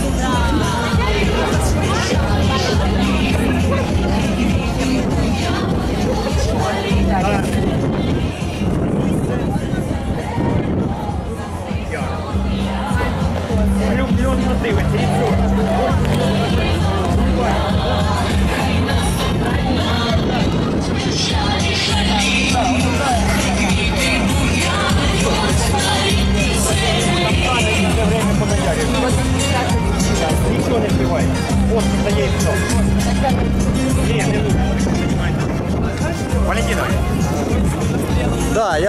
da...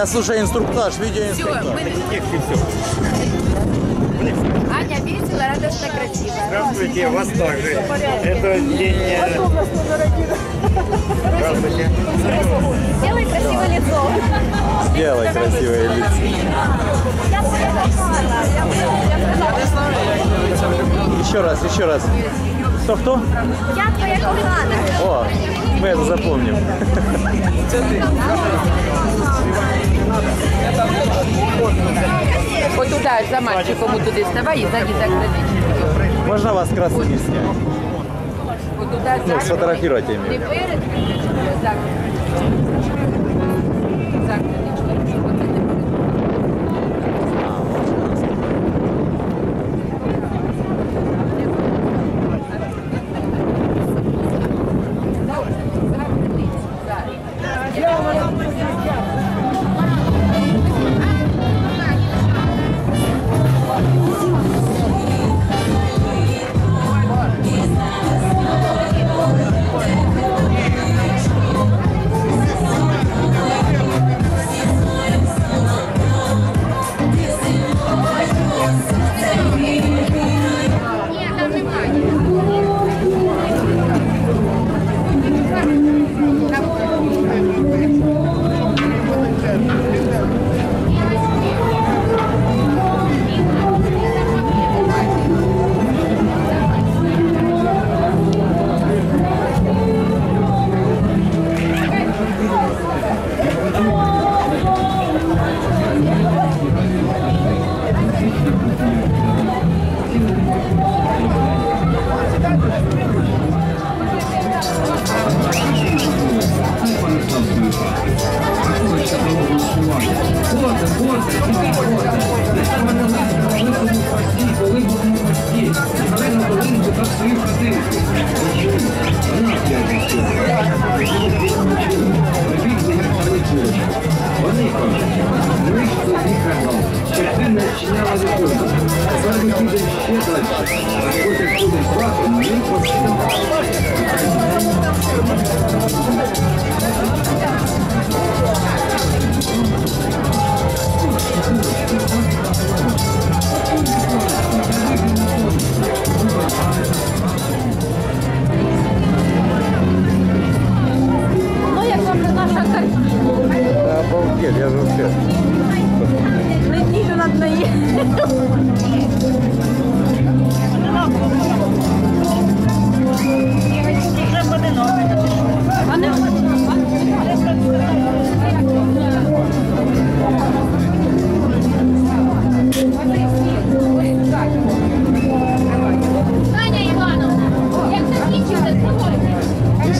я слушаю инструктаж, видеоинструктаж. все. Аня весело, радостно, красиво. Здравствуйте, вас также. Это день... э, Здравствуйте. Сделай красивое лицо. Сделай красивые лица. Еще раз, еще раз. Кто кто? Я твоя кохана. О, мы это запомним. Отуда за мальчиком туди вставай і ззаді заклади. Можно вас красными снять? Отуда Ну, ззаді. сфотографировать я имею. Не перед, заклади. Заклади.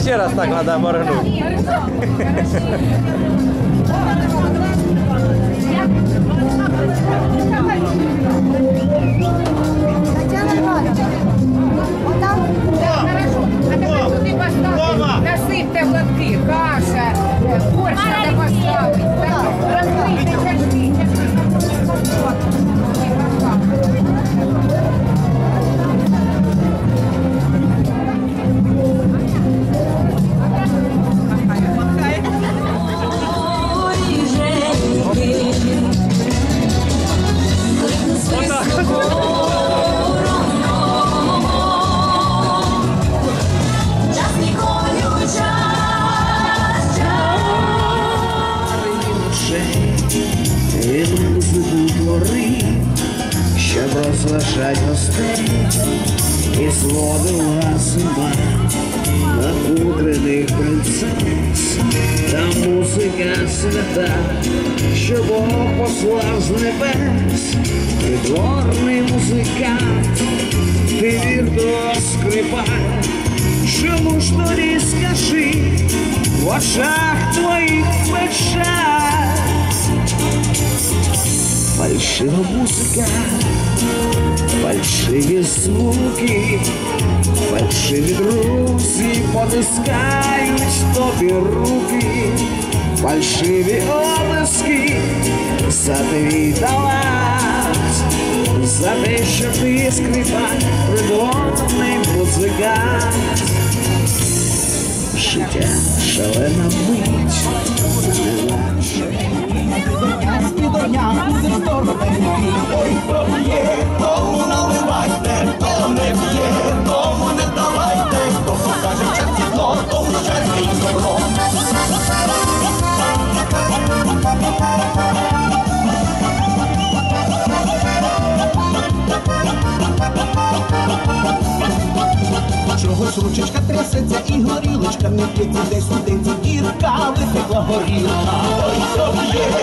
це Еще раз так надо моргнуть. Тетяна Івановна, отам Хорошо. А тепер туди поставте. Насипте в лотки, каша, борщ треба поставити. Розлийте чашки, чашки. розважать гостей і зводила зима напудрених принцес та музика свята, що Бог послав з небес, придворний музикант, ти віртуоз скрипаль. Чому ж тоді скажи, в очах твоїх печаль? Фальшива музика, фальшиві звуки, фальшиві друзі потискають тобі руки, фальшиві облески за твій талант, за те, що ти скрипаль, придворний музикант. Життя шалена мить, Чогось ручечка трясеться і горілочка не п'ється десь сидиться дірка, витекла горілка. Ой, хто б'є,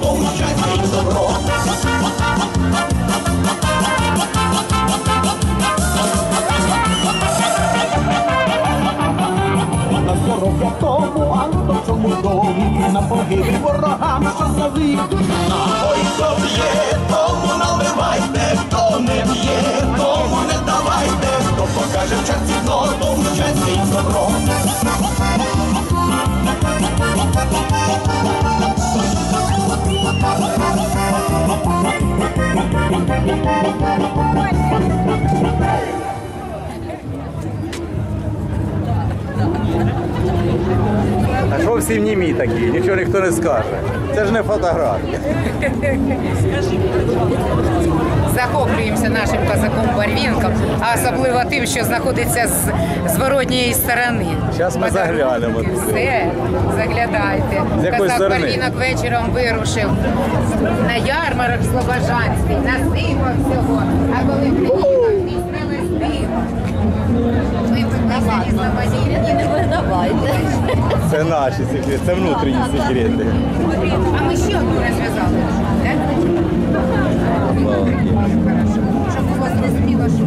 то у щастя і добро. На тому, а не в цьому домі, на погибель ворогам, що завидуть нам. Ой, хто б'є, тому наливайте, хто не б'є, тому не давайте, хто покаже в часі дно, то в щастя і добро. А що всі німі такі? Нічого ніхто не скаже. Це ж не фотографія. Захоплюємося нашим козаком Барвінком, а особливо тим, що знаходиться з зворотньої сторони. Щас ми заглянемо. Все, заглядайте. Козак? Барвінок вечором вирушив на ярмарок Слобожанський, насипав всього. А коли приїхав, Не. Це наші секрети, це внутрішні секрети. А ми ще одну розв'язали. Так? Щоб у вас не зрозуміло, що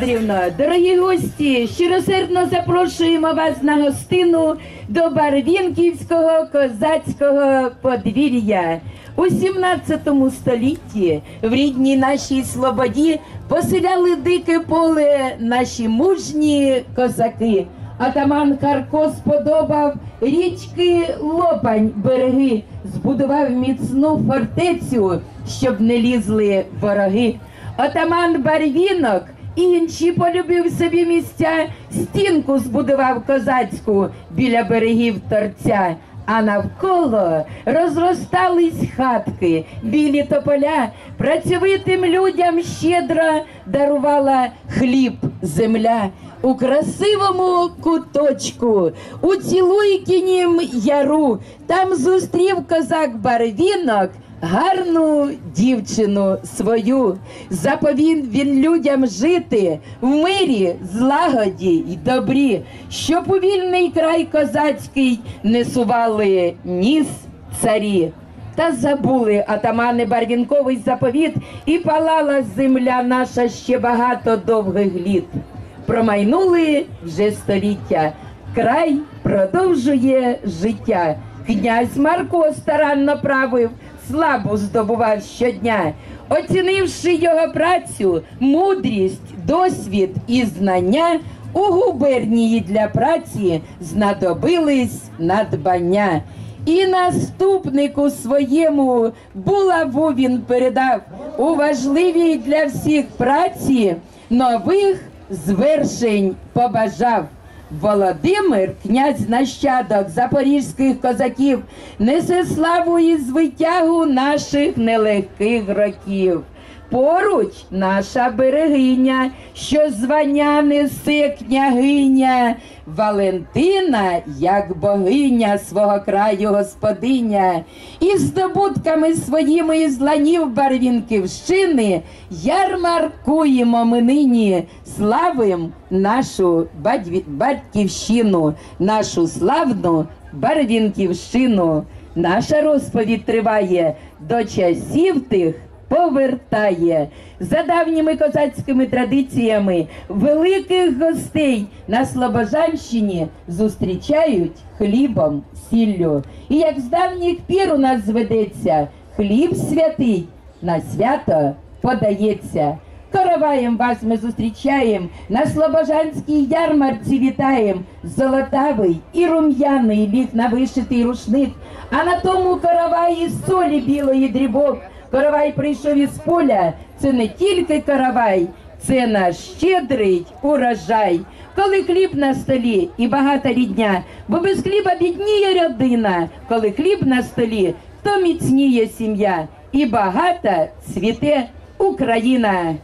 торгували. Олександрівна, дорогі гості, щиросердно запрошуємо вас на гостину до Барвінківського козацького подвір'я. У 17 столітті в рідній нашій слободі поселяли дике поле наші мужні козаки. Атаман Харко сподобав річки Лопань береги, збудував міцну фортецю, щоб не лізли вороги. Отаман Барвінок інші полюбив собі місця, стінку збудував козацьку біля берегів торця. А навколо розростались хатки, білі тополя, працьовитим людям щедро дарувала хліб земля. У красивому куточку, у Цілуйкінім яру, там зустрів козак Барвінок гарну дівчину свою. Заповів він людям жити в мирі, злагоді й добрі, щоб у вільний край козацький не сували ніс царі. Та забули атамани Барвінковий заповіт, і палала земля наша ще багато довгих літ. Промайнули вже століття, край продовжує життя. Князь Марко старанно правив, славу здобував щодня, оцінивши його працю, мудрість, досвід і знання, у губернії для праці знадобились надбання. І наступнику своєму булаву він передав у важливій для всіх праці нових звершень побажав. Володимир, князь нащадок запорізьких козаків, несе славу і звитягу наших нелегких років. Поруч наша берегиня, що звання несе княгиня, Валентина, як богиня свого краю господиня, і здобутками своїми із ланів Барвінківщини ярмаркуємо ми нині, славим нашу батьківщину, нашу славну Барвінківщину. Наша розповідь триває до часів тих повертає за давніми козацькими традиціями великих гостей на Слобожанщині зустрічають хлібом, сіллю. І як з давніх пір у нас зведеться, хліб святий на свято подається. Короваєм вас ми зустрічаєм, на Слобожанській ярмарці вітаєм. Золотавий і рум'яний ліг на вишитий рушник, а на тому короваї солі білої дрібок. Коровай прийшов із поля, це не тільки каравай, це наш щедрий урожай. Коли хліб на столі і багата рідня, бо без хліба бідніє родина. Коли хліб на столі, то міцніє сім'я і багата цвіте Україна.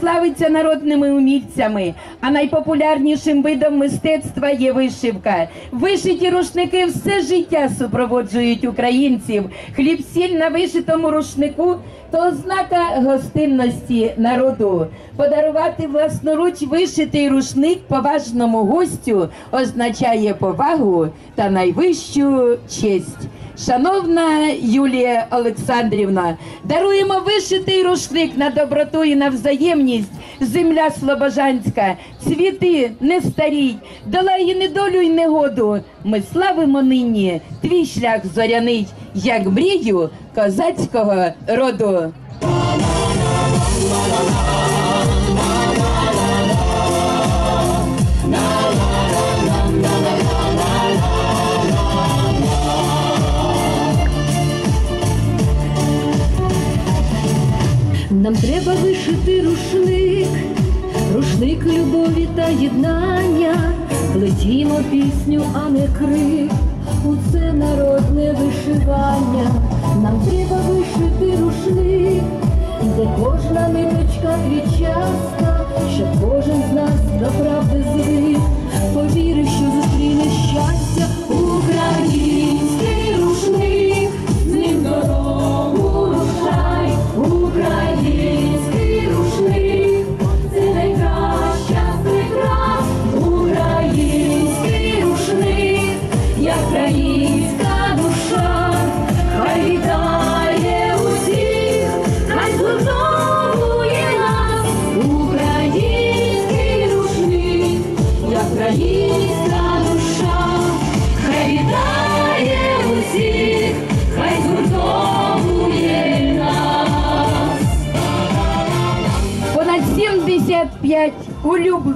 Славиться народними умільцями, а найпопулярнішим видом мистецтва є вишивка. Вишиті рушники все життя супроводжують українців. Хліб сіль на вишитому рушнику то ознака гостинності народу. Подарувати власноруч вишитий рушник поважному гостю означає повагу та найвищу честь. Шановна Юлія Олександрівна, даруємо вишитий рушник на доброту і на взаємність. Земля Слобожанська, цвіти не старій, долає недолю й негоду. Ми славимо нині твій шлях зоряний, як мрію козацького роду. Нам треба вишити рушник, рушник любові та єднання, плетімо пісню, а не крик, у це народне вишивання. Нам треба вишити рушник, де кожна ниточка квітчаста, щоб кожен з нас до правди звик, повірив, що зустріне щастя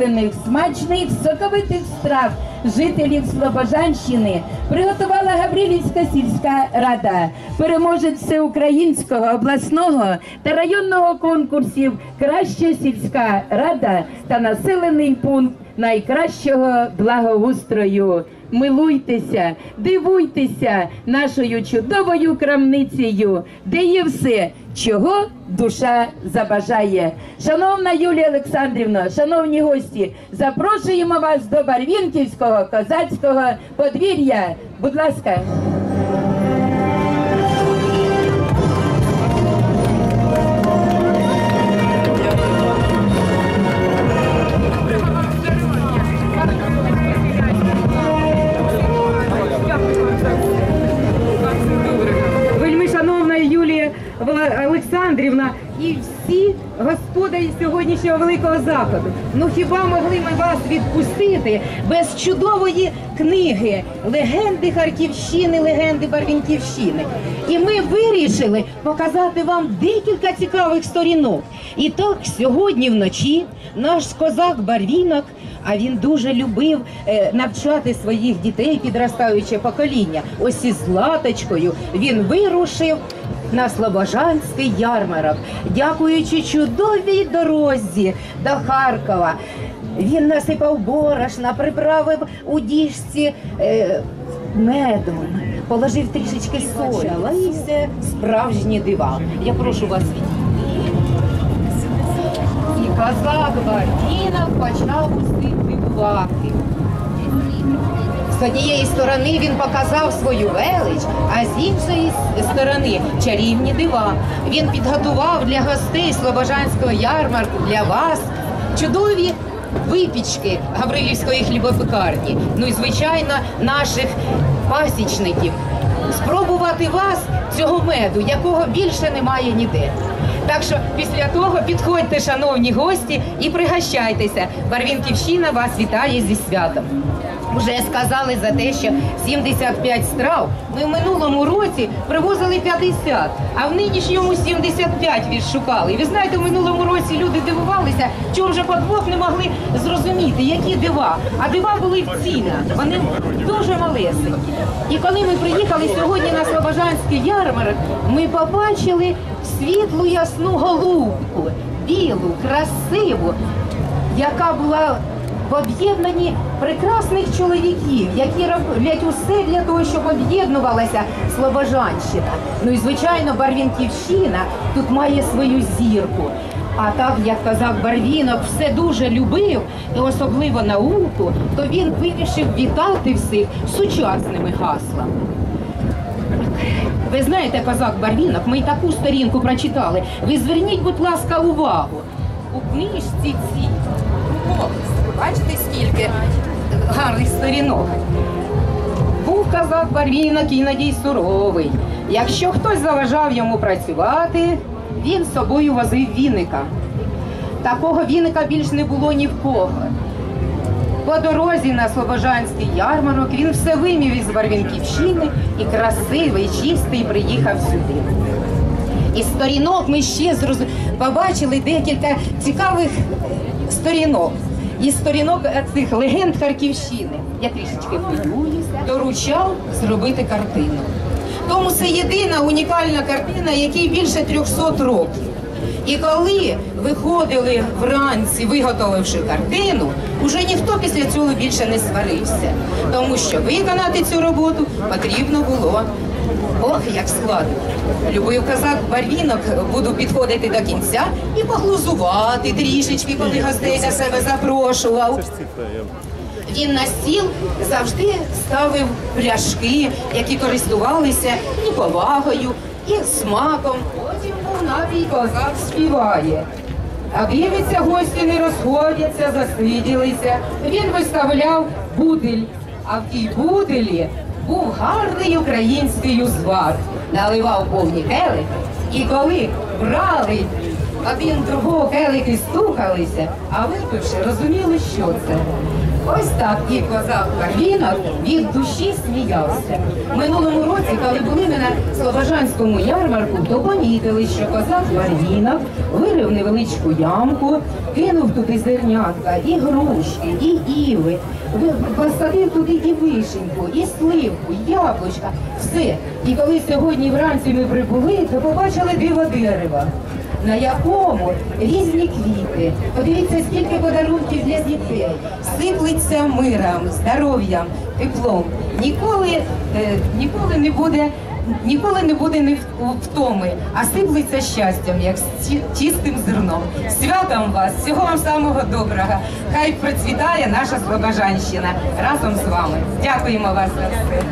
улюблених, смачних, соковитих страв жителів Слобожанщини приготувала Гаврилівська сільська рада, переможець всеукраїнського обласного та районного конкурсів Краща сільська рада та населений пункт найкращого благоустрою. Милуйтеся, дивуйтеся нашою чудовою крамницею, де є все, чого душа забажає. Шановна Юлія Олександрівна, шановні гості, запрошуємо вас до Барвінківського козацького подвір'я. Будь ласка. Сьогоднішнього великого заходу. Ну хіба могли ми вас відпустити без чудової книги легенди Харківщини, легенди Барвінківщини? І ми вирішили показати вам декілька цікавих сторінок. І так сьогодні вночі наш козак Барвінок. А він дуже любив е, навчати своїх дітей, підростаюче покоління. Ось із латочкою він вирушив на Слобожанський ярмарок, дякуючи чудовій дорозі до Харкова. Він насипав борошна, приправив у діжці е, медом, положив трішечки солі. Почалися справжні дива. Я прошу вас відійти. І козак Бардінов почав усіх дивувати. З однієї сторони він показав свою велич, а з іншої сторони чарівні дива. Він підготував для гостей Слобожанського ярмарку для вас чудові випічки Гаврилівської хлібопекарні. Ну і звичайно наших пасічників. Спробувати вас цього меду, якого більше немає ніде. Так що після того підходьте, шановні гості, і пригощайтеся. Барвінківщина вас вітає зі святом. Вже сказали за те, що 75 страв. Ми в минулому році привозили 50, а в нинішньому 75 відшукали. Ви знаєте, в минулому році люди дивувалися, чому вже по двох не могли зрозуміти, які дива. А дива були в цінах. Вони дуже малесенькі. І коли ми приїхали сьогодні на Слобожанський ярмарок, ми побачили світлу ясну голубку, білу, красиву, яка була в об'єднанні прекрасних чоловіків, які роблять усе для того, щоб об'єднувалася Слобожанщина. Ну і звичайно, Барвінківщина тут має свою зірку. А так як козак Барвінок все дуже любив, і особливо науку, то він вирішив вітати всіх сучасними гаслами. Ви знаєте, козак Барвінок, ми й таку сторінку прочитали. Ви зверніть, будь ласка, увагу. У книжці цій рукописі, бачите, скільки гарних сторінок. Був козак Барвінок іноді суровий. Якщо хтось заважав йому працювати, він з собою возив віника. Такого віника більш не було ні в кого. По дорозі на Слобожанський ярмарок він все вимів із Барвінківщини і красивий, чистий приїхав сюди. Із сторінок ми ще зроз... побачили декілька цікавих сторінок. Із сторінок цих легенд Харківщини. Я трішечки хвилююся. Доручав зробити картину. Тому це єдина унікальна картина, якій більше 300 років. І коли виходили вранці, виготовивши картину, уже ніхто після цього більше не сварився, тому що виконати цю роботу потрібно було. Ох, як складно. Любив казак барвінок, буду підходити до кінця і поглузувати трішечки, коли гостей до себе запрошував. Він на стіл завжди ставив пляшки, які користувалися і повагою, і смаком. Був козак співає. А дивиться, гості не розходяться, засиділися. Він виставляв будель, а в тій буделі був гарний український узвар. Наливав повні келихи, і коли брали один другого келихи стукалися, а випивши, розуміли, що це. Ось так і козак Карвінок від душі сміявся. Минулому році, коли були ми на Слобожанському ярмарку, то помітили, що козак Барвінок вирив невеличку ямку, кинув туди зернятка, і грушки, і іви, посадив туди і вишеньку, і сливку, і яблучка, все. І коли сьогодні вранці ми прибули, то побачили диво дерева на якому різні квіти. Подивіться, скільки подарунків для дітей. Сиплеться миром, здоров'ям, теплом. Ніколи, е, ніколи не буде. Ніколи не буде не втоми, а сиплеться щастям, як чистим зерном. Святом вас, всього вам самого доброго. Хай процвітає наша Слобожанщина разом з вами. Дякуємо вас за все.